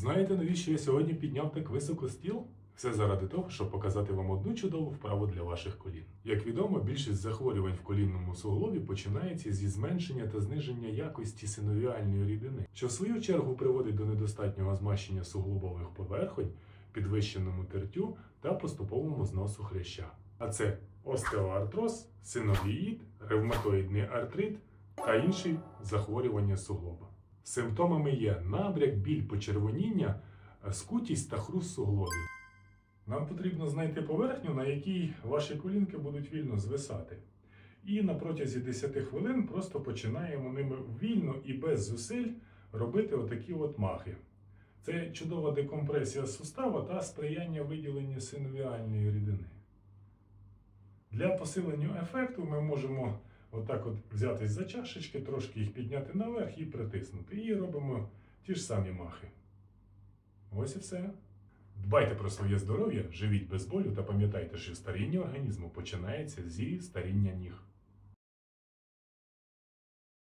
Знаєте, навіщо я сьогодні підняв так високо стіл? Все заради того, щоб показати вам одну чудову вправу для ваших колін. Як відомо, більшість захворювань в колінному суглобі починається зі зменшення та зниження якості синовіальної рідини, що в свою чергу приводить до недостатнього змащення суглобових поверхонь, підвищеному тертю та поступовому зносу хряща. А це остеоартроз, синовіїд, ревматоїдний артрит та інші захворювання суглоба. Симптомами є набряк, біль, почервоніння, скутість та хруст суглобів. Нам потрібно знайти поверхню, на якій ваші колінки будуть вільно звисати. І на протязі 10 хвилин просто починаємо ними вільно і без зусиль робити отакі от махи. Це чудова декомпресія сустава та сприяння виділенню синовіальної рідини. Для посилення ефекту ми можемо отак от взятись за чашечки, трошки їх підняти наверх і притиснути. І робимо ті ж самі махи. Ось і все. Дбайте про своє здоров'я, живіть без болю та пам'ятайте, що старіння організму починається зі старіння ніг.